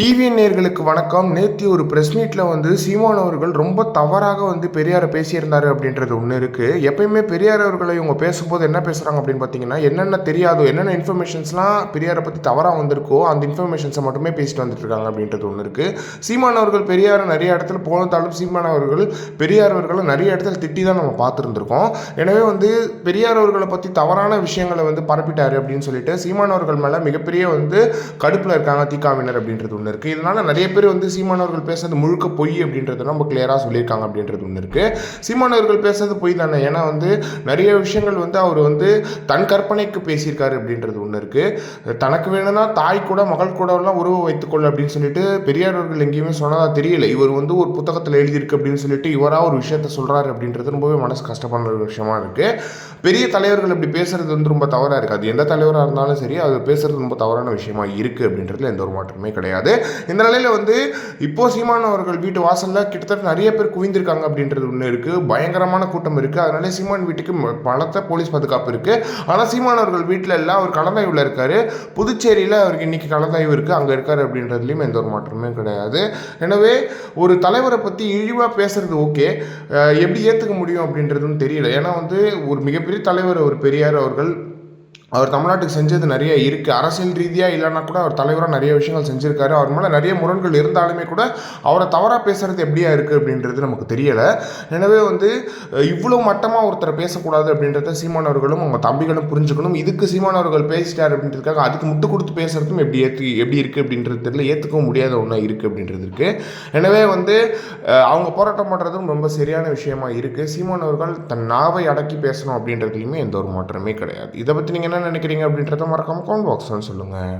TV நேர்களுக்கு வணக்கம். நேற்று ஒரு ப்ரெஸ் மீட்டில் வந்து சீமான் அவர்கள் ரொம்ப தவறாக வந்து பெரியாரை பேசியிருந்தார் அப்படின்றது ஒன்று இருக்குது எப்பயுமே பெரியார் அவர்களை இவங்க பேசும்போது என்ன பேசுகிறாங்க அப்படின்னு பார்த்தீங்கன்னா என்னென்ன தெரியாதோ என்னென்ன இன்ஃபர்மேஷன்ஸ்லாம் பெரியாரை பற்றி தவறாக வந்திருக்கோ அந்த இன்ஃபர்மேஷன்ஸை மட்டுமே பேசிட்டு வந்துட்டுருக்காங்க அப்படின்றது ஒன்று இருக்குது சீமான் அவர்கள் பெரியாரை நிறைய இடத்துல போனதாலும் சீமான் அவர்கள் பெரியார் அவர்களை நிறைய இடத்துல திட்டி தான் நம்ம பார்த்துருந்துருக்கோம். எனவே வந்து பெரியார் அவர்களை பற்றி தவறான விஷயங்களை வந்து பரப்பிட்டார் அப்படின்னு சொல்லிட்டு சீமான் அவர்கள் மேலே மிகப்பெரிய வந்து கடுப்பில் இருக்காங்க திகாவினர் அப்படின்றது ஒன்று இருக்குது இதனால் நிறைய பேர் வந்து சீமானவர்கள் பேசுறது முழுக்க பொய் அப்படின்றத நம்ம கிளியராக சொல்லியிருக்காங்க அப்படின்றது ஒன்று இருக்குது சீமானவர்கள் பேசுறது பொய் தானே? ஏன்னா வந்து நிறைய விஷயங்கள் வந்து அவர் வந்து தன் கற்பனைக்கு பேசியிருக்காரு அப்படின்றது ஒன்று இருக்குது தனக்கு வேணும்னா தாய் கூட மகள் கூடலாம் உறவு வைத்துக்கொள் அப்படின்னு சொல்லிட்டு பெரியார் அவர்கள் எங்கேயுமே சொன்னதாக தெரியல. இவர் வந்து ஒரு புத்தகத்தில் எழுதியிருக்கு அப்படின்னு சொல்லிட்டு இவராக ஒரு விஷயத்த சொல்கிறாரு அப்படின்றது ரொம்பவே மனசு கஷ்டப்படுற ஒரு விஷயமா இருக்குது பெரிய தலைவர்கள் இப்படி பேசுறது வந்து ரொம்ப தவறாக இருக்குது அது எந்த தலைவராக இருந்தாலும் சரி அது பேசுறது ரொம்ப தவறான விஷயமா இருக்குது அப்படின்றதுல எந்த ஒரு மாற்றமே கிடையாது. இந்த நிலையில் வந்து இப்போ சீமான் அவர்கள் வீட்டு வாசலில் கிட்டத்தட்ட நிறைய பேர் குவிந்திருக்காங்க அப்படின்றது ஒன்று இருக்குது பயங்கரமான கூட்டம் இருக்குது அதனால சீமான் வீட்டுக்கு பலத்த போலீஸ் பாதுகாப்பு இருக்குது ஆனால் சீமான் அவர்கள் வீட்டில் எல்லாம் அவர் கலந்தாய்வில் இருக்கார். புதுச்சேரியில் அவருக்கு இன்னைக்கு கலந்தாய்வு இருக்குது அங்கே இருக்கார் அப்படின்றதுலையும் எந்த ஒரு மாற்றமே கிடையாது. எனவே ஒரு தலைவரை பற்றி இழிவாக பேசுகிறது ஓகே. எப்படி ஏற்றுக்க முடியும் அப்படின்றதும் தெரியல. ஏன்னா வந்து ஒரு மிகப்பெரிய தலைவர் ஒரு பெரியார் அவர்கள் அவர் தமிழ்நாட்டுக்கு செஞ்சது நிறைய இருக்குது அரசியல் ரீதியாக இல்லைன்னா கூட அவர் தலைவராக நிறைய விஷயங்கள் செஞ்சுருக்காரு. அவர் மேலே நிறைய முரண்கள் இருந்தாலுமே கூட அவரை தவறாக பேசுகிறது எப்படியா இருக்குது அப்படின்றது நமக்கு தெரியலை. எனவே வந்து இவ்வளோ மட்டமாக ஒருத்தரை பேசக்கூடாது அப்படின்றத சீமான் அவர்களும் அவங்க தம்பிகளும் புரிஞ்சுக்கணும். இதுக்கு சீமான் அவர்கள் பேசிட்டார் அப்படின்றதுக்காக அதுக்கு முட்டு கொடுத்து பேசுகிறதும் எப்படி ஏற்று எப்படி இருக்குது அப்படின்றது தெரியல. ஏற்றுக்கவும் முடியாத ஒன்றா இருக்குது அப்படின்றது இருக்குது எனவே வந்து அவங்க போராட்டம் பண்ணுறதும் ரொம்ப சரியான விஷயமா இருக்குது சீமான் அவர்கள் தன் நாவை அடக்கி பேசணும் அப்படின்றதுலையுமே எந்த ஒரு மாற்றமே கிடையாது. இதை பற்றி நீங்கள் என்ன என்ன நினைக்கிறீங்க அப்படின்றத மறக்காமல் கமெண்ட் பாக்ஸ்ல சொல்லுங்கள்